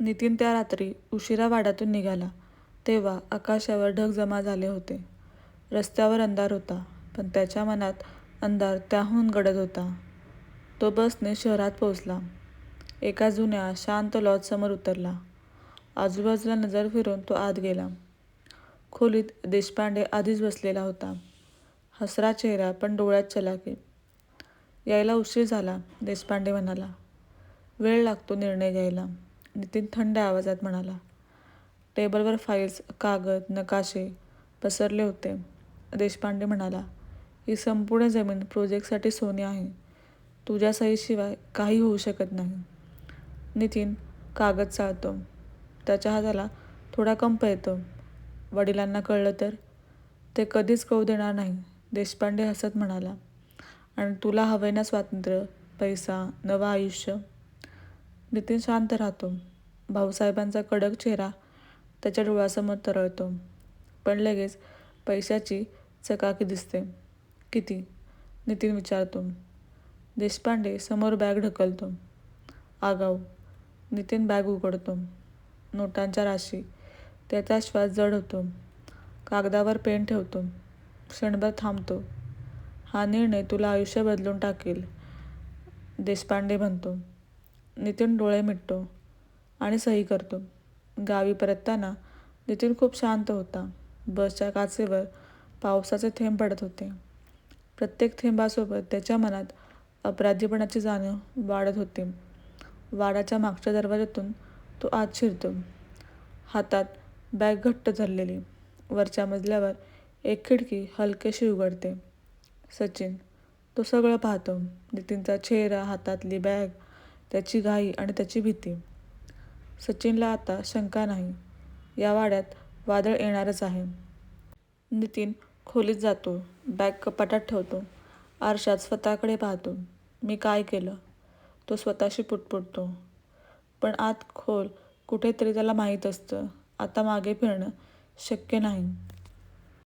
नितीन त्या रात्री उशिरा वाड्यातून निघाला तेव्हा आकाशावर ढग जमा झाले होते. रस्त्यावर अंधार होता, पण त्याच्या मनात अंधार त्याहून गडद होता. तो बसने शहरात पोहोचला. एका जुन्या, शांत लॉजसमोर उतरला. आजूबाजूला नजर फिरून तो आत गेला. खोलीत देशपांडे आधीच बसलेला होता. हसरा चेहरा, पण डोळ्यात चलाके यायला उशीर झाला, देशपांडे म्हणाला. वेळ लागतो निर्णय घ्यायला, नितीन थंड आवाजात म्हणाला. टेबलवर फाईल्स, कागद, नकाशे पसरले होते. देशपांडे म्हणाला, ही संपूर्ण जमीन प्रोजेक्टसाठी सोने आहे. तुझ्या सहीशिवाय काही होऊ शकत नाही. नितीन कागद चाळतो. त्याच्या हाताला थोडा कंप येतो. वडिलांना कळलं तर? ते कधीच कळू देणार नाही, देशपांडे हसत म्हणाला. आणि तुला हवे ना स्वातंत्र्य, पैसा, नवं आयुष्य? नितीन शांत राहतो. भाऊसाहेबांचा कडक चेहरा त्याच्या डोळ्यासमोर तरळतो. पण लगेच पैशाची चकाकी दिसते. किती? नितीन विचारतो. देशपांडे समोर बॅग ढकलतो. आगाऊ. नितीन बॅग उघडतो. नोटांच्या राशी. त्याचा श्वास जड होतो. कागदावर पेन ठेवतो. क्षणभर थांबतो. हा निर्णय तुला आयुष्य बदलून टाकेल, देशपांडे म्हणतो. नितीन डोळे मिटतो आणि सही करतो. गावी परतताना नितीन खूप शांत होता. बसच्या काचेवर पावसाचे थेंब पडत होते. प्रत्येक थेंबासोबत त्याच्या मनात अपराधीपणाची जाणीव वाढत होती. वाड्याच्या मागच्या दरवाजातून तो आत शिरतो. हातात बॅग घट्ट धरलेली. वरच्या मजल्यावर एक खिडकी हलकेशी उघडते. सचिन. तो सगळं पाहतो. नितीनचा चेहरा, हातातली बॅग, त्याची घाई आणि त्याची भीती. सचिनला आता शंका नाही, या वाड्यात वादळ येणारच आहे. नितीन खोलीत जातो. बॅग कपाटात ठेवतो. आरशात स्वतःकडे पाहतो. मी काय केलं? तो स्वतःशी पुटपुटतो. पण आत खोल कुठेतरी त्याला माहीत असतं, आता मागे फिरणं शक्य नाही.